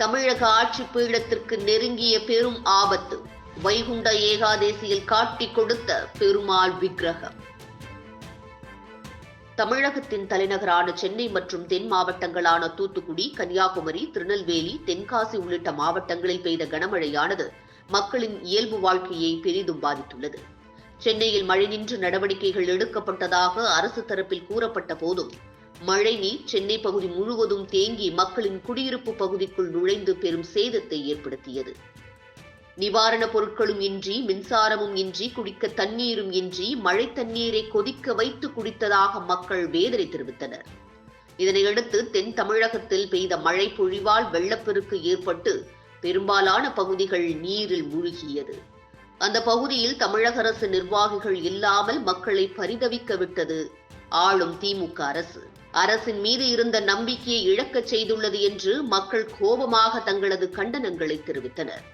தமிழக ஆட்சி பீடத்திற்கு நெருங்கிய பெரும் ஆபத்து. வைகுண்ட ஏகாதேசியில் காட்டிக் கொடுத்த பெருமாள் விக்கிரகம். தமிழகத்தின் தலைநகரான சென்னை மற்றும் தென் மாவட்டங்களான தூத்துக்குடி கன்னியாகுமரி திருநெல்வேலி தென்காசி உள்ளிட்ட மாவட்டங்களில் பெய்த கனமழையானது மக்களின் இயல்பு வாழ்க்கையை பெரிதும் பாதித்துள்ளது. சென்னையில் மழை நின்று நடவடிக்கைகள் எடுக்கப்பட்டதாக அரசு தரப்பில் கூறப்பட்ட போதும் மழை நீர் சென்னை பகுதி முழுவதும் தேங்கி மக்களின் குடியிருப்பு பகுதிக்குள் நுழைந்து பெரும் சேதத்தை ஏற்படுத்தியது. நிவாரணப் பொருட்களும் இன்றி மின்சாரமும் இன்றி குடிக்க தண்ணீரும் இன்றி மழை தண்ணீரை கொதிக்க வைத்து குடித்ததாக மக்கள் வேதனை தெரிவித்தனர். இதனையடுத்து தென் தமிழகத்தில் பெய்த மழை பொழிவால் வெள்ளப்பெருக்கு ஏற்பட்டு பெரும்பாலான பகுதிகள் நீரில் மூழ்கியது. அந்த பகுதியில் தமிழக அரசு நிர்வாகிகள் இல்லாமல் மக்களை பரிதவிக்க விட்டது ஆளும் திமுக அரசு. அரசின் மீது இருந்த நம்பிக்கையை இழக்கச் செய்துள்ளது என்று மக்கள் கோபமாக தங்களது கண்டனங்களை தெரிவித்தனர்.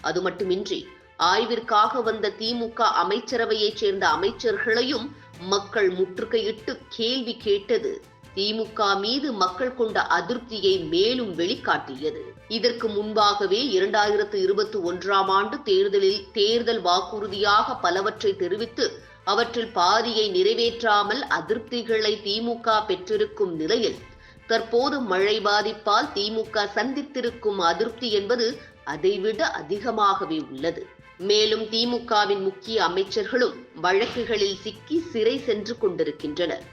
அது மட்டுமின்றி ஆய்விற்காக வந்த திமுக அமைச்சரவையைச் சேர்ந்த அமைச்சர்களையும் மக்கள் முற்றுகையிட்டு கேள்வி கேட்டது திமுக மீது மக்கள் கொண்ட அதிருப்தியை மேலும் வெளிக்காட்டியது. இதற்கு முன்பாகவே இரண்டாயிரத்து இருபத்தி ஒன்றாம் ஆண்டு தேர்தலில் தேர்தல் வாக்குறுதியாக பலவற்றை தெரிவித்து அவற்றில் பாதியை நிறைவேற்றாமல் அதிருப்திகளை திமுக பெற்றிருக்கும் நிலையில் தற்போது மழை பாதிப்பால் திமுக சந்தித்திருக்கும் அதிருப்தி என்பது அதைவிட அதிகமாகவே உள்ளது. மேலும் திமுகவின் முக்கிய அமைச்சர்களும் வழக்குகளில் சிக்கி சிறை சென்று கொண்டிருக்கின்றனர்.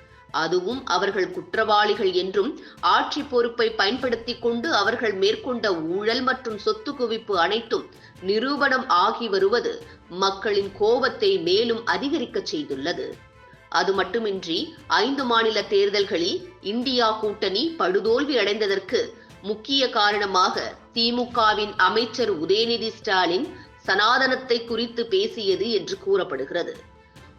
அதுவும் அவர்கள் குற்றவாளிகள் என்றும் ஆட்சி பொறுப்பை பயன்படுத்திக் கொண்டு அவர்கள் மேற்கொண்ட ஊழல் மற்றும் சொத்து குவிப்பு அனைத்தும் நிரூபணம் ஆகி வருவது மக்களின் கோபத்தை மேலும் அதிகரிக்க செய்துள்ளது. அது மட்டுமின்றி ஐந்து மாநில தேர்தல்களில் இந்தியா கூட்டணி படுதோல்வி அடைந்ததற்கு முக்கிய காரணமாக திமுகவின் அமைச்சர் உதயநிதி ஸ்டாலின் சனாதனத்தை குறித்து பேசியது என்று கூறப்படுகிறது.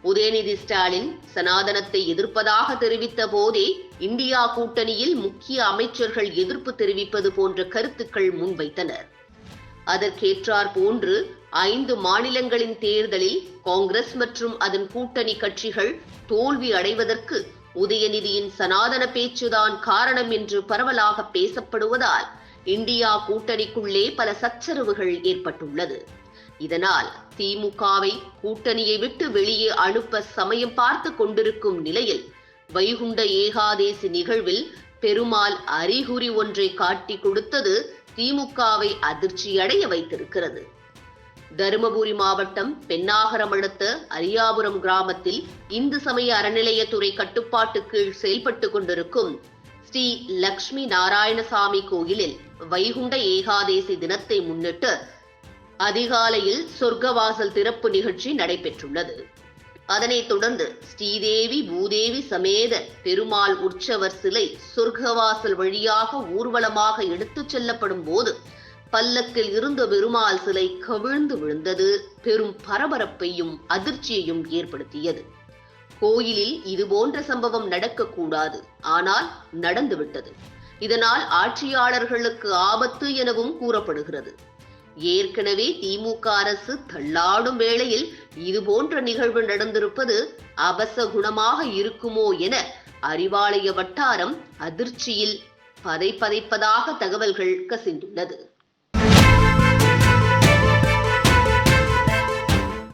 உதயநிதி ஸ்டாலின் சனாதனத்தை எதிர்ப்பதாக தெரிவித்த போதே இந்தியா கூட்டணியில் முக்கிய அமைச்சர்கள் எதிர்ப்பு தெரிவிப்பது போன்ற கருத்துக்கள் முன்வைத்தனர். அதற்கேற்றார் போன்று ஐந்து மாநிலங்களின் தேர்தலில் காங்கிரஸ் மற்றும் அதன் கூட்டணி கட்சிகள் தோல்வி அடைவதற்கு உதயநிதியின் சனாதன பேச்சுதான் காரணம் என்று பரவலாக பேசப்படுவதால் இந்தியா கூட்டணிக்குள்ளே பல சச்சரவுகள் ஏற்பட்டுள்ளது. இதனால் திமுகவை கூட்டணியை விட்டு வெளியே அனுப்ப சமயம் பார்த்து கொண்டிருக்கும் நிலையில் வைகுண்ட ஏகாதேசி நிகழ்வில் பெருமாள் அறிகுறி ஒன்றை காட்டி கொடுத்தது திமுகவை அதிர்ச்சியடைய வைத்திருக்கிறது. தருமபுரி மாவட்டம் பெண்ணாகரம் அடுத்த அரியாபுரம் கிராமத்தில் இந்து சமய அறநிலையத்துறை கட்டுப்பாட்டு கீழ் செயல்பட்டு கொண்டிருக்கும் ஸ்ரீ லக்ஷ்மி நாராயணசாமி கோயிலில் வைகுண்ட ஏகாதேசி தினத்தை முன்னிட்டு அதிகாலையில் சொர்க்கவாசல் திறப்பு நிகழ்ச்சி நடைபெற்றுள்ளது. அதனைத் தொடர்ந்து ஸ்ரீதேவி பூதேவி சமேத பெருமாள் உற்சவர் சிலை சொர்க்கவாசல் வழியாக ஊர்வலமாக எடுத்துச் செல்லப்படும் போது பல்லக்கில் இருந்த பெருமாள் சிலை கவிழ்ந்து விழுந்தது. பெரும் பரபரப்பையும் அதிர்ச்சியையும் ஏற்படுத்தியது. கோயிலில் இதுபோன்ற சம்பவம் நடக்கக்கூடாது. ஆனால் நடந்துவிட்டது. இதனால் ஆட்சியாளர்களுக்கு ஆபத்து எனவும் கூறப்படுகிறது. ஏற்கனவே திமுக அரசு தள்ளாடும் வேளையில் இதுபோன்ற நிகழ்வு நடந்திருப்பது அபசகுணமாக இருக்குமோ என அறிவாலய வட்டாரம் அதிர்ச்சியில் பதை பதைப்பதாக தகவல்கள் கசிந்துள்ளது.